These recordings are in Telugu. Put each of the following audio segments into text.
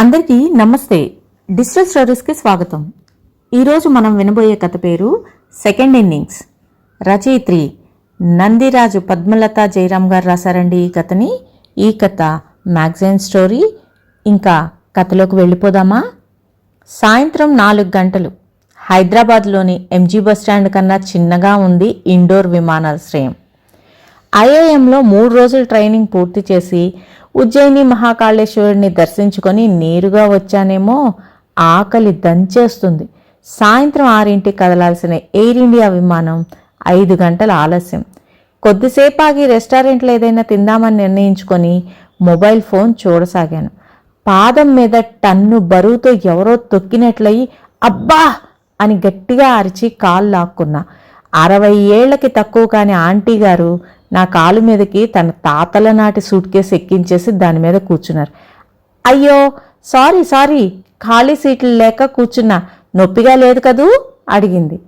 అందరికీ నమస్తే. డిజిటల్ స్టోరీస్కి స్వాగతం. ఈరోజు మనం వినబోయే కథ పేరు సెకండ్ ఇన్నింగ్స్. రచయిత్రి నందిరాజు పద్మలత జయరామ్ గారు రాశారండి ఈ కథని. ఈ కథ మ్యాగజైన్ స్టోరీ. ఇంకా కథలోకి వెళ్ళిపోదామా? సాయంత్రం నాలుగు గంటలు. హైదరాబాద్లోని ఎంజీ బస్ స్టాండ్ కన్నా చిన్నగా ఉంది ఇండోర్ విమానాశ్రయం. ఐఐఎంలో మూడు రోజుల ట్రైనింగ్ పూర్తి చేసి ఉజ్జయిని మహాకాళేశ్వరుడిని దర్శించుకొని నేరుగా వచ్చానేమో ఆకలి దంచేస్తుంది. సాయంత్రం ఆరింటికి కదలాల్సిన ఎయిర్ ఇండియా విమానం ఐదు గంటల ఆలస్యం. కొద్దిసేపు ఆగి రెస్టారెంట్లో ఏదైనా తిందామని నిర్ణయించుకొని మొబైల్ ఫోన్ చూడసాగాను. పాదం మీద టన్ను బరువుతో ఎవరో తొక్కినట్లయి అబ్బా అని గట్టిగా అరిచి కాలు లాక్కున్నా. అరవై ఏళ్ళకి తక్కువ కాని ఆంటీ గారు నా కాలు మీదకి తన తాతల నాటి సూట్ కేసు ఎక్కించేసి దాని మీద కూర్చున్నారు. అయ్యో సారీ సారీ ఖాళీ సీట్లు లేక కూర్చున్నా నొప్పిగా లేదు కదూ? అడిగింది.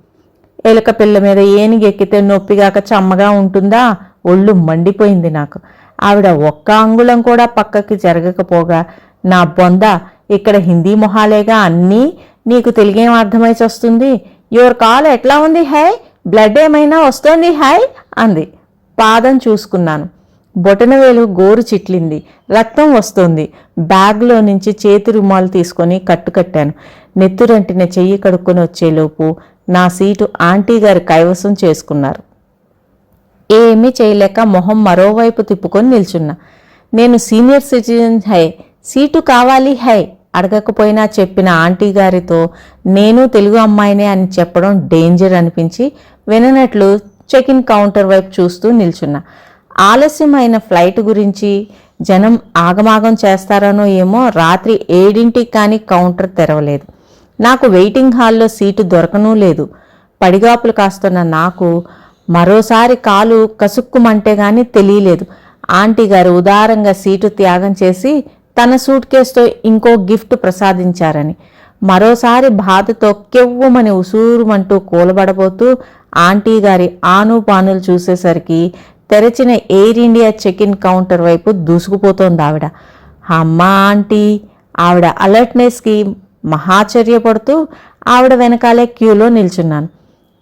ఎలుక పిల్ల మీద ఏనుగు ఎక్కితే నొప్పిగాక చమ్మగా ఉంటుందా? ఒళ్ళు మండిపోయింది నాకు. ఆవిడ ఒక్క అంగుళం కూడా పక్కకి జరగకపోగా నా బొంద ఇక్కడ హిందీ మొహాలేగా అన్నీ నీకు తెలుగేం అర్థమైసి వస్తుంది యువర్ కాల్ ఎట్లా ఉంది హై? బ్లడ్ ఏమైనా వస్తోంది హై? అంది. పాదం చూసుకున్నాను. బొటనవేలు గోరు చిట్లింది. రక్తం వస్తోంది. బ్యాగ్లో నుంచి చేతి రుమాలు తీసుకొని కట్టుకట్టాను. నెత్తురంటిన చెయ్యి కడుక్కొని వచ్చేలోపు నా సీటు ఆంటీ గారు కైవసం చేసుకున్నారు. ఏమీ చేయలేక మొహం మరోవైపు తిప్పుకొని నిల్చున్నా. నేను సీనియర్ సిటిజన్ హై. సీటు కావాలి హై. అడగకపోయినా చెప్పిన ఆంటీ గారితో నేను తెలుగు అమ్మాయినే అని చెప్పడం డేంజర్ అనిపించి విననట్లు చెక్ ఇన్ కౌంటర్ వైపు చూస్తూ నిల్చున్నా. ఆలస్యమైన ఫ్లైట్ గురించి జనం ఆగమాగం చేస్తారనో ఏమో రాత్రి ఏడింటికి కానీ కౌంటర్ తెరవలేదు. నాకు వెయిటింగ్ హాల్లో సీటు దొరకనూ లేదు. పడిగాపులు కాస్తున్న నాకు మరోసారి కాలు కసుక్కుమంటే గాని తెలియలేదు. ఆంటీ గారు ఉదారంగా సీటు త్యాగం చేసి తన సూట్ కేసుతో ఇంకో గిఫ్ట్ ప్రసాదించారని. మరోసారి బాధతో కెవ్వుమని ఉసూరుమంటూ కూలబడబోతూ ఆంటీ గారి ఆను పానులు చూసేసరికి తెరచిన Air India check in counter వైపు దూసుకుపోతోంది ఆవిడ. అమ్మా ఆంటీ! ఆవిడ అలర్ట్నెస్కి మహాచర్యపడుతూ ఆవిడ వెనకాలే క్యూలో నిల్చున్నాను.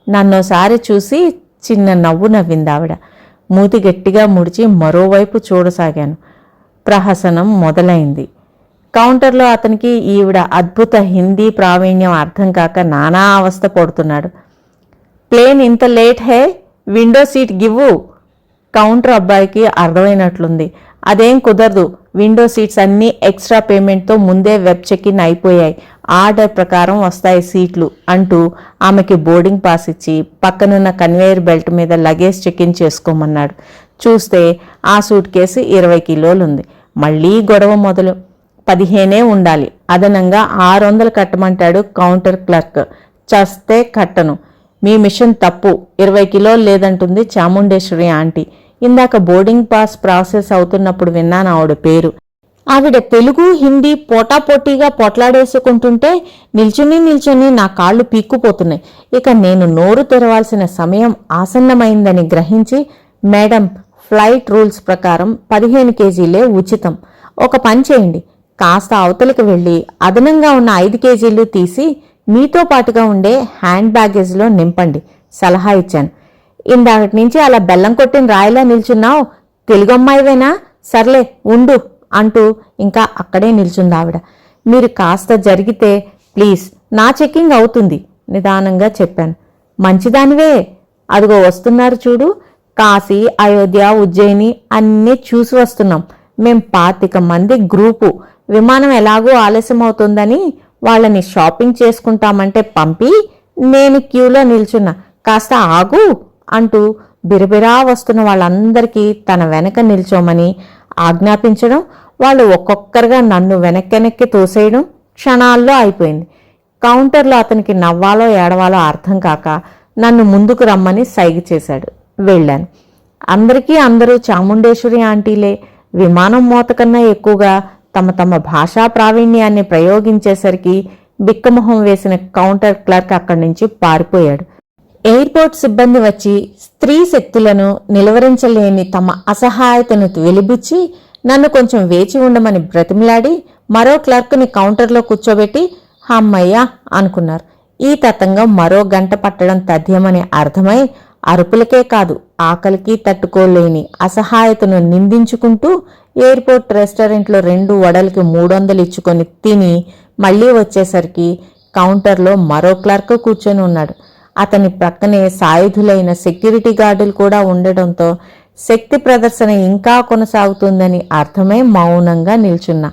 నన్నోసారి చూసి చిన్న నవ్వు నవ్వింది ఆవిడ. మూతి గట్టిగా ముడిచి మరోవైపు చూడసాగాను. ప్రహసనం మొదలైంది. కౌంటర్లో అతనికి ఈవిడ అద్భుత హిందీ ప్రావీణ్యం అర్థం కాక నానా అవస్థ పడుతున్నాడు. ప్లేన్ ఇంత లేట్ హే? Window seat give? కౌంటర్ అబ్బాయికి అర్థమైనట్లుంది. అదేం కుదరదు. విండో సీట్స్ అన్నీ ఎక్స్ట్రా పేమెంట్తో ముందే వెబ్ చెక్ ఇన్ అయిపోయాయి. ఆర్డర్ ప్రకారం వస్తాయి సీట్లు అంటూ ఆమెకి బోర్డింగ్ పాస్ ఇచ్చి పక్కనున్న కన్వేయర్ బెల్ట్ మీద లగేజ్ చెక్ ఇన్ చేసుకోమన్నాడు. చూస్తే ఆ సూట్ కేసు ఇరవై కిలోలు ఉంది మళ్ళీ గొడవ మొదలు. పదిహేనే ఉండాలి. అదనంగా ఆరు వందలు కట్టమంటాడు కౌంటర్ క్లర్క్. చస్తే కట్టను. మీ మిషన్ తప్పు. ఇరవై కిలోలు లేదంటుంది చాముండేశ్వరి ఆంటీ. ఇందాక బోర్డింగ్ పాస్ ప్రాసెస్ అవుతున్నప్పుడు విన్నాను ఆవిడ పేరు. ఆవిడ తెలుగు హిందీ పోటాపోటీగా పొట్లాడేసుకుంటుంటే నిల్చుని నిల్చుని నా కాళ్ళు పీక్కుపోతున్నాయి. ఇక నేను నోరు తెరవాల్సిన సమయం ఆసన్నమైందని గ్రహించి మేడం ఫ్లైట్ రూల్స్ ప్రకారం పదిహేను కేజీలే ఉచితం. ఒక పని చేయండి. కాస్త అవతలికి వెళ్ళి అదనంగా ఉన్న ఐదు కేజీలు తీసి మీతో పాటుగా ఉండే హ్యాండ్ బ్యాగేజ్లో నింపండి. సలహా ఇచ్చాను. ఇందాకటి నుంచి అలా బెల్లం కొట్టిన రాయిలా నిల్చున్నావు. తెలుగు అమ్మాయివేనా? సర్లే ఉండు అంటూ ఇంకా అక్కడే నిల్చుంది ఆవిడ. మీరు కాస్త జరిగితే ప్లీజ్ నా చెక్కింగ్ అవుతుంది నిదానంగా చెప్పాను. మంచిదానివే. అదిగో వస్తున్నారు చూడు. కాశీ అయోధ్య ఉజ్జయిని అన్నీ చూసి వస్తున్నాం. మేం పాతిక మంది గ్రూపు. విమానం ఎలాగో ఆలస్యం అవుతుందని వాళ్ళని షాపింగ్ చేసుకుంటామంటే పంపి నేను క్యూలో నిల్చున్నా. కాస్త ఆగు అంటూ బిరబిరా వస్తున్న వాళ్ళందరికీ తన వెనక నిల్చోమని ఆజ్ఞాపించడం వాళ్ళు ఒక్కొక్కరుగా నన్ను వెనక్కి తోసేయడం క్షణాల్లో అయిపోయింది. కౌంటర్లో అతనికి నవ్వాలో ఏడవాలో అర్థం కాక నన్ను ముందుకు రమ్మని సైగ చేశాడు. వెళ్ళాను. అందరికీ అందరూ చాముండేశ్వరి ఆంటీలే. విమానం మోత కన్నా ఎక్కువగా తమ తమ భాషా ప్రావీణ్యాన్ని ప్రయోగించేసరికి బిక్కమొహం వేసిన కౌంటర్ క్లర్క్ అక్కడి నుంచి పారిపోయాడు. ఎయిర్పోర్ట్ సిబ్బంది వచ్చి స్త్రీ శక్తులను నిలువరించలేని తమ అసహాయతను వెలిబుచ్చి నన్ను కొంచెం వేచి ఉండమని బ్రతిమిలాడి మరో క్లర్క్ని కౌంటర్లో కూర్చోబెట్టి హమ్మయ్యా అనుకున్నారు. ఈ తతంగం మరో గంట పట్టడం తథ్యమని అర్థమై అరుపులకే కాదు ఆకలికి తట్టుకోలేని అసహాయతను నిందించుకుంటూ ఎయిర్పోర్ట్ రెస్టారెంట్లో రెండు వడలకి మూడు వందలు ఇచ్చుకొని తిని మళ్ళీ వచ్చేసరికి కౌంటర్లో మరో క్లర్క్ కూర్చొని ఉన్నాడు. అతని ప్రక్కనే సాయుధులైన సెక్యూరిటీ గార్డులు కూడా ఉండడంతో శక్తి ప్రదర్శన ఇంకా కొనసాగుతుందని అర్థమై మౌనంగా నిల్చున్నా.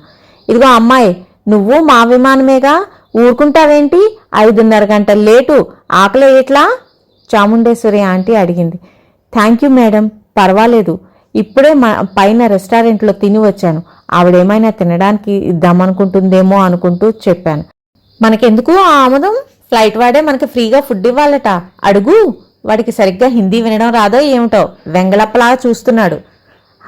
ఇదిగో అమ్మాయి నువ్వు మా విమానమేగా? ఊరుకుంటావేంటి? ఐదున్నర గంట లేటు. ఆకలి ఎట్లా? చాముండేశ్వరి ఆంటీ అడిగింది. థ్యాంక్ యూ మేడం పర్వాలేదు. ఇప్పుడే మా పైన రెస్టారెంట్లో తిని వచ్చాను. ఆవిడేమైనా తినడానికి ఇద్దామనుకుంటుందేమో అనుకుంటూ చెప్పాను. మనకెందుకు ఆ ఆమదం? ఫ్లైట్ వాడే మనకి ఫ్రీగా ఫుడ్ ఇవ్వాలట. అడుగు. వాడికి సరిగ్గా హిందీ వినడం రాదో ఏమిటో వెంగళప్పలా చూస్తున్నాడు.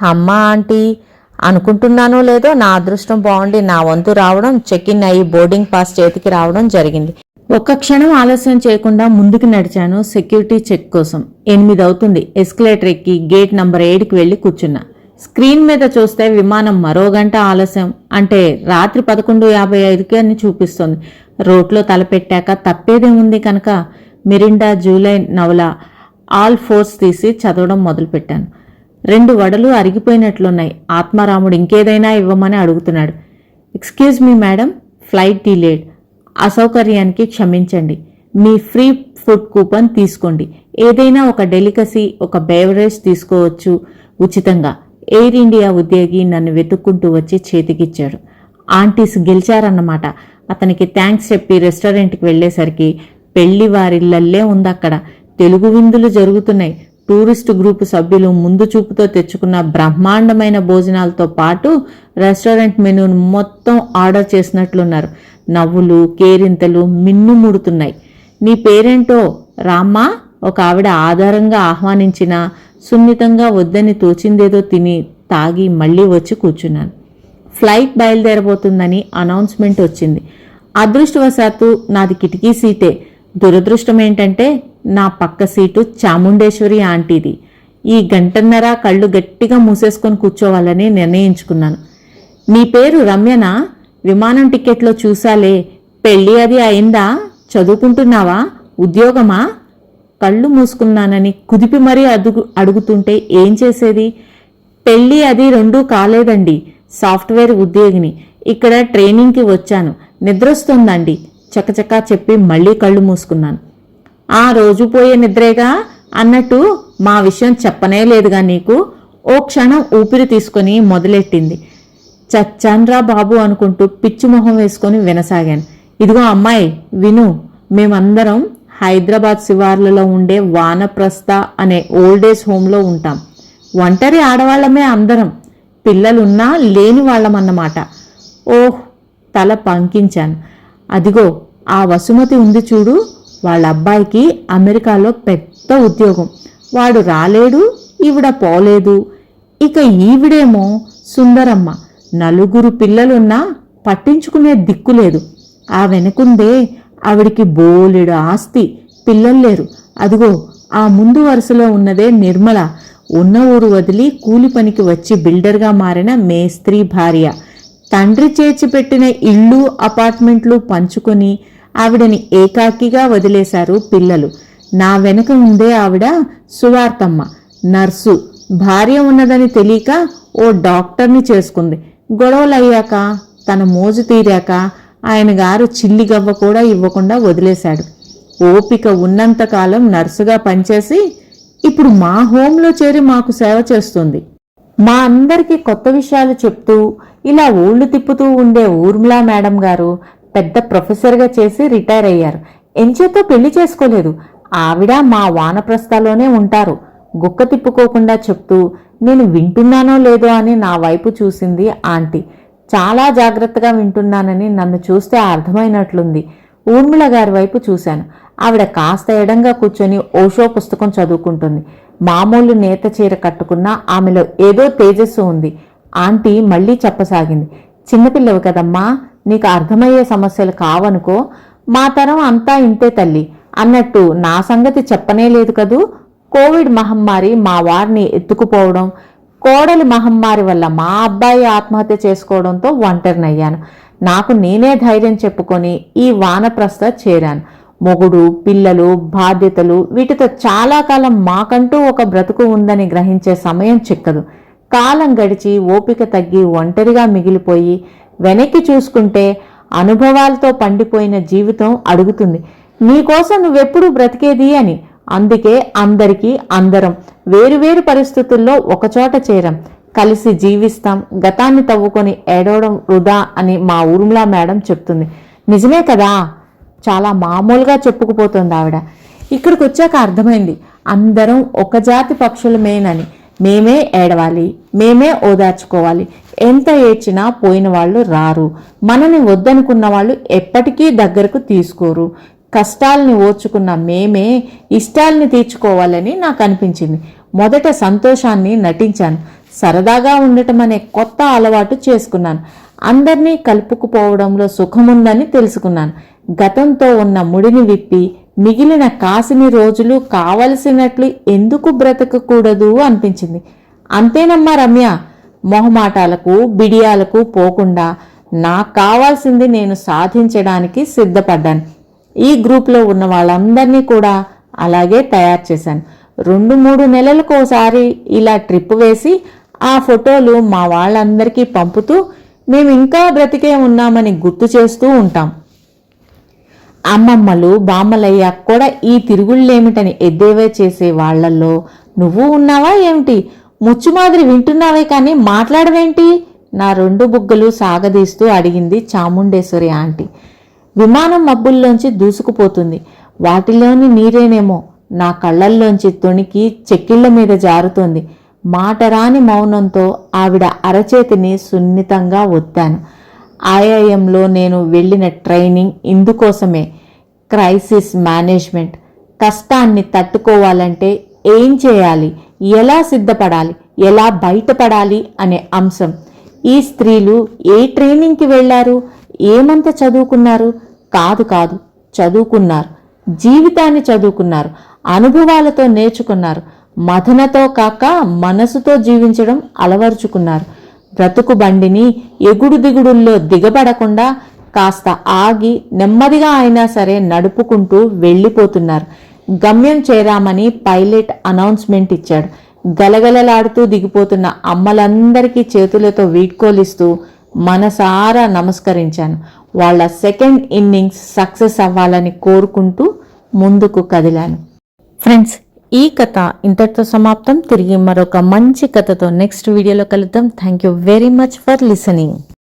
అమ్మా ఆంటీ అనుకుంటున్నానో లేదో నా అదృష్టం బాగుండి నా వంతు రావడం చెక్ ఇన్ అయ్యి బోర్డింగ్ పాస్ చేతికి రావడం జరిగింది. ఒక్క క్షణం ఆలస్యం చేయకుండా ముందుకు నడిచాను సెక్యూరిటీ చెక్ కోసం. ఎనిమిది అవుతుంది. ఎస్కలేటర్ ఎక్కి గేట్ నంబర్ ఏడుకి వెళ్ళి కూర్చున్నా. స్క్రీన్ మీద చూస్తే విమానం మరో గంట ఆలస్యం. అంటే రాత్రి పదకొండు యాభై ఐదుకి అని చూపిస్తోంది. రోడ్లో తలపెట్టాక తప్పేదేముంది కనుక మిరిండా జూలై నవల ఆల్ ఫోర్స్ తీసి చదవడం మొదలుపెట్టాను. రెండు వడలు అరిగిపోయినట్లున్నాయి. ఆత్మారాముడు ఇంకేదైనా ఇవ్వమని అడుగుతున్నాడు. Excuse me madam flight delayed. అసౌకర్యానికి క్షమించండి. మీ ఫ్రీ ఫుడ్ కూపన్ తీసుకోండి. ఏదైనా ఒక డెలికసీ ఒక బేవరేజ్ తీసుకోవచ్చు. ఉచితంగా. ఎయిర్ ఇండియా ఉద్యోగి నన్ను వెతుక్కుంటూ వచ్చి చేతికిచ్చాడు. ఆంటీస్ గెలిచారన్నమాట. అతనికి థ్యాంక్స్ చెప్పి రెస్టారెంట్కి వెళ్ళేసరికి పెళ్ళి ఉంది ఉందక్కడ. తెలుగు విందులు జరుగుతున్నాయి. టూరిస్టు గ్రూపు సభ్యులు ముందు చూపుతో తెచ్చుకున్న బ్రహ్మాండమైన భోజనాలతో పాటు రెస్టారెంట్ మెనూను మొత్తం ఆర్డర్ చేసినట్లున్నారు. నవ్వులు కేరింతలు మిన్నుముడుతున్నాయి నీ పేరేంటో రామ్మా? ఒక ఆవిడ ఆధారంగా ఆహ్వానించిన సున్నితంగా వద్దని తోచిందేదో తిని తాగి మళ్ళీ వచ్చి కూర్చున్నాను. ఫ్లైట్ బయలుదేరబోతుందని అనౌన్స్మెంట్ వచ్చింది. అదృష్టవశాత్తు నాది కిటికీ సీటే. దురదృష్టం ఏంటంటే నా పక్క సీటు చాముండేశ్వరి ఆంటీది. ఈ గంటన్నర కళ్ళు గట్టిగా మూసేసుకొని కూర్చోవాలని నిర్ణయించుకున్నాను. నీ పేరు రమ్యనా? విమానం టికెట్లో చూసాలే పెళ్ళి అది అయిందా? చదువుకుంటున్నావా? ఉద్యోగమా? కళ్ళు మూసుకున్నానని కుదిపి మరీ అడుగు అడుగుతుంటే ఏం చేసేది? పెళ్ళి అది రెండూ కాలేదండి. సాఫ్ట్వేర్ ఉద్యోగిని. ఇక్కడ ట్రైనింగ్కి వచ్చాను. నిద్రొస్తుందండి. చకచకా చెప్పి మళ్ళీ కళ్ళు మూసుకున్నాను. ఆ రోజు పోయే నిద్రేగా? అన్నట్టు మా విషయం చెప్పనే లేదుగా నీకు. ఓ క్షణం ఊపిరి తీసుకొని మొదలెట్టింది. చచ్చాన్రా బాబు అనుకుంటూ పిచ్చి మొహం వేసుకొని వినసాగాను. ఇదిగో అమ్మాయి విను మేమందరం హైదరాబాద్ శివార్లలో ఉండే వానప్రస్థ అనే ఓల్డేజ్ హోమ్లో ఉంటాం. ఒంటరి ఆడవాళ్ళమే అందరం. పిల్లలున్నా లేని వాళ్ళమన్నమాట. ఓహ్ తల పంకించాను. అదిగో ఆ వసుమతి ఉంది చూడు. వాళ్ళ అబ్బాయికి అమెరికాలో పెద్ద ఉద్యోగం. వాడు రాలేడు ఈవిడ పోలేదు. ఇక ఈవిడేమో సుందరమ్మ. నలుగురు పిల్లలున్నా పట్టించుకునే దిక్కు లేదు. ఆ వెనకుందే ఆవిడికి బోలెడు ఆస్తి. పిల్లలు లేరు. అదిగో ఆ ముందు వరుసలో ఉన్నదే నిర్మల. ఉన్న ఊరు వదిలి కూలి పనికి వచ్చి బిల్డర్గా మారిన మేస్త్రీ భార్య. తండ్రి చేర్చిపెట్టిన ఇళ్ళు అపార్ట్మెంట్లు పంచుకొని ఆవిడని ఏకాకిగా వదిలేశారు పిల్లలు. నా వెనుక ఉందే ఆవిడ సువార్తమ్మ. నర్సు. భార్య ఉన్నదని తెలియక ఓ డాక్టర్ని చేసుకుంది. గొడవలయ్యాక తన మోజు తీరాక ఆయన గారు చిల్లిగవ్వ కూడా ఇవ్వకుండా వదిలేశాడు. ఓపిక ఉన్నంతకాలం నర్సుగా పనిచేసి ఇప్పుడు మా హోంలో చేరి మాకు సేవ చేస్తుంది. మా అందరికీ కొత్త విషయాలు చెప్తూ ఇలా ఊళ్ళు తిప్పుతూ ఉండే ఊర్మిళా మేడం గారు పెద్ద ప్రొఫెసర్గా చేసి రిటైర్ అయ్యారు. ఎంచేతో పెళ్ళి చేసుకోలేదు. ఆవిడ మా వానప్రస్థలోనే ఉంటారు. గుక్క తిప్పుకోకుండా చెప్తూ నేను వింటున్నానో లేదో అని నా వైపు చూసింది ఆంటీ. చాలా జాగ్రత్తగా వింటున్నానని నన్ను చూస్తే అర్థమైనట్లుంది. ఊర్మిళ గారి వైపు చూశాను. ఆవిడ కాస్త ఎడంగా కూర్చొని ఓషో పుస్తకం చదువుకుంటుంది. మామూలు నేత చీర కట్టుకున్న ఆమెలో ఏదో తేజస్సు ఉంది. ఆంటీ మళ్ళీ చెప్పసాగింది. చిన్నపిల్లవు కదమ్మా నీకు అర్థమయ్యే సమస్యలు కావనుకో మా తరం అంతా ఇంతే తల్లి. అన్నట్టు నా సంగతి చెప్పనే లేదు కదూ? కోవిడ్ మహమ్మారి మా వారిని ఎత్తుకుపోవడం కోడలి మహమ్మారి వల్ల మా అబ్బాయి ఆత్మహత్య చేసుకోవడంతో ఒంటరినయ్యాను. నాకు నేనే ధైర్యం చెప్పుకొని ఈ వానప్రస్థ చేరాను. మొగుడు పిల్లలు బాధ్యతలు వీటితో చాలా కాలం మాకంటూ ఒక బ్రతుకు ఉందని గ్రహించే సమయం చిక్కదు. కాలం గడిచి ఓపిక తగ్గి ఒంటరిగా మిగిలిపోయి వెనక్కి చూసుకుంటే అనుభవాలతో పండిపోయిన జీవితం అడుగుతుంది. నీకోసం నువ్వెప్పుడు బ్రతికేది? అని అందుకే అందరికీ అందరం వేరువేరు పరిస్థితుల్లో ఒకచోట చేరం. కలిసి జీవిస్తాం గతాన్ని తవ్వుకొని ఏడవడం వృధా అని మా ఊర్మిళా మేడం చెప్తుంది. నిజమే కదా? చాలా మామూలుగా చెప్పుకుపోతుంది ఆవిడ. ఇక్కడికి వచ్చాక అర్థమైంది. అందరం ఒక జాతి పక్షులమేనని. మేమే ఏడవాలి మేమే ఓదార్చుకోవాలి. ఎంత ఏడ్చినా పోయిన వాళ్ళు రారు. మనని వద్దనుకున్న వాళ్ళు ఎప్పటికీ దగ్గరకు తీసుకోరు. కష్టాల్ని ఓర్చుకున్న మేమే ఇష్టాల్ని తీర్చుకోవాలని నాకు అనిపించింది. మొదట సంతోషాన్ని నటించాను. సరదాగా ఉండటం అనే కొత్త అలవాటు చేసుకున్నాను. అందరినీ కలుపుకుపోవడంలో సుఖముందని తెలుసుకున్నాను. గతంతో ఉన్న ముడిని విప్పి మిగిలిన కాసిని రోజులు కావలసినట్లు ఎందుకు బ్రతకకూడదు అనిపించింది. అంతేనమ్మా రమ్య మొహమాటాలకు బిడియాలకు పోకుండా నాకు కావాల్సింది నేను సాధించడానికి సిద్ధపడ్డాను. ఈ గ్రూప్లో ఉన్న వాళ్ళందరినీ కూడా అలాగే తయారు చేశాను. రెండు మూడు నెలలకు ఒకసారి ఇలా ట్రిప్ వేసి ఆ ఫోటోలు మా వాళ్ళందరికీ పంపుతూ మేము ఇంకా బ్రతికే ఉన్నామని గుర్తు చేస్తూ ఉంటాం. అమ్మమ్మలు బామ్మలయ్య కూడా ఈ తిరుగుళ్ళేమిటని ఎద్దేవే చేసే వాళ్ళల్లో నువ్వు ఉన్నావా ఏమిటి? ముచ్చు మాదిరి వింటున్నావే కానీ మాట్లాడవేంటి? నా రెండు బుగ్గలు సాగదీస్తూ అడిగింది చాముండేశ్వరి ఆంటీ. విమానం మబ్బుల్లోంచి దూసుకుపోతుంది. వాటిలోని నీరేనేమో నా కళ్ళల్లోంచి తొణికి చెక్కిళ్ళ మీద జారుతోంది. మాటరాని మౌనంతో ఆవిడ అరచేతిని సున్నితంగా ఒత్తాను. ఐఐఎంలో నేను వెళ్ళిన ట్రైనింగ్ ఇందుకోసమే. Crisis management. కష్టాన్ని తట్టుకోవాలంటే ఏం చేయాలి? ఎలా సిద్ధపడాలి? ఎలా బయటపడాలి? అనే అంశం. ఈ స్త్రీలు ఏ ట్రైనింగ్కి వెళ్ళారు? ఏమంత చదువుకున్నారు? కాదు కాదు. చదువుకున్నారు. జీవితాన్ని చదువుకున్నారు. అనుభవాలతో నేర్చుకున్నారు. మథనతో కాక మనసుతో జీవించడం అలవరుచుకున్నారు. బ్రతుకు బండిని ఎగుడు దిగుడుల్లో దిగబడకుండా కాస్త ఆగి నెమ్మదిగా అయినా సరే నడుపుకుంటూ వెళ్ళిపోతున్నారు. గమ్యం చేరామని పైలట్ అనౌన్స్మెంట్ ఇచ్చాడు. గలగలలాడుతూ దిగిపోతున్న అమ్మలందరికీ చేతులతో వీడ్కోలిస్తూ మనసారా నమస్కరించాను. వాళ్ళ సెకండ్ ఇన్నింగ్స్ సక్సెస్ అవ్వాలని కోరుకుంటూ ముందుకు కదిలాను. ఫ్రెండ్స్ ఈ కథ ఇంతటితో సమాప్తం. తిరిగి మరొక మంచి కథతో నెక్స్ట్ వీడియోలో కలుద్దాం. Thank you very much for listening